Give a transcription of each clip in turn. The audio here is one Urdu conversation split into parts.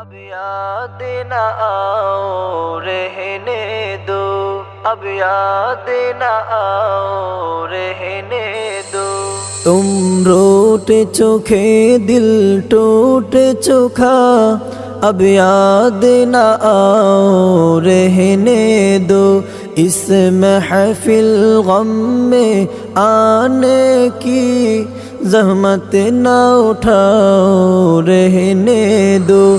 اب یاد نہ آؤ رہنے دو۔ اب یاد نہ آؤ رہنے دو۔ تم روٹے چوکھے، دل ٹوٹے چوکھا۔ اب یاد نہ آؤ رہنے دو۔ اس محفل غم میں آنے کی زحمت نہ اٹھاؤ رہنے دو۔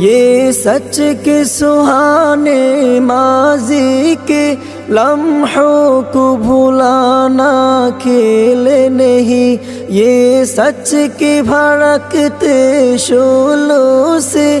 یہ سچ کے سہانے ماضی کے لمحوں کو بھولانا کھیل نہیں۔ یہ سچ کے بھڑکتے شولوں سے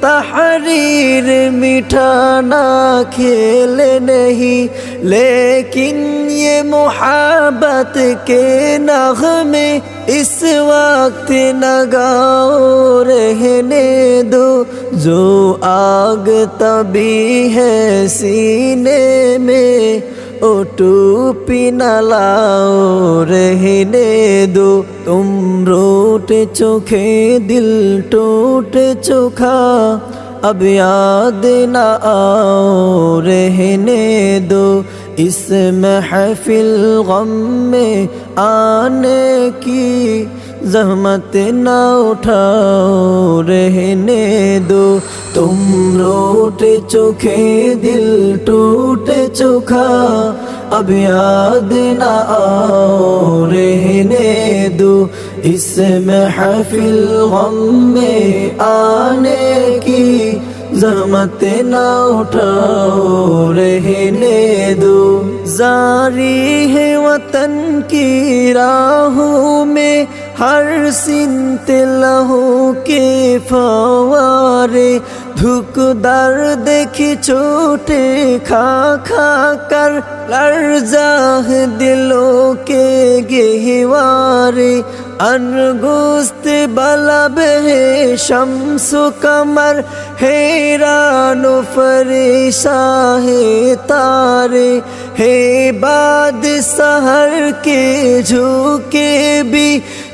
تحریر مٹھانا کھیل نہیں، لیکن یہ محبت کے نغمے اس وقت نگاؤ رہنے دو۔ جو آگ تبھی ہے سینے میں اوٹو نہ لاؤ، رہنے دو۔ تم روٹے چوکھے، دل ٹوٹے چوکھا۔ اب یاد نہ آؤ، رہنے دو۔ اس محفل غم میں آنے کی زحمت نہ اٹھاؤ، رہنے دو۔ تم روٹے چوکھے، دل ٹوٹے چوکھا۔ اب یاد نہ آؤ، رہنے دو۔ اس محفل غم میں آنے کی۔ زحمت نہ اٹھاؤ، رہنے دو۔ زاری ہے وطن کی راہوں میں ہر سنت لہو کے فوارے دھک درد کی چوٹے کھا کھا کر لرزاہ دلوں کے گہوارے انگوست بلب ہے شمس و کمر حیران و فریشاں ہے تارے ہے باد سہر کے جھوکے بھی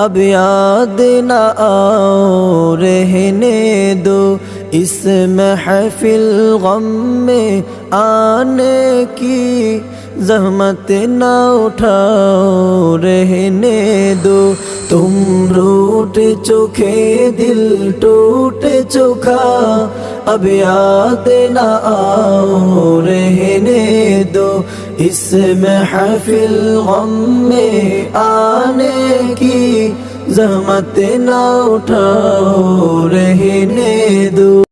اب یاد نہ آؤ، رہنے دو۔ اس محفل غم میں آنے کی زحمت نہ اٹھاؤ، رہنے دو۔ تم روٹے چوکھے، دل ٹوٹے چوکھا۔ اب یاد نہ آؤ، رہنے دو۔ اس محفل غم میں آنے کی زحمت نہ اٹھاؤ رہنے دو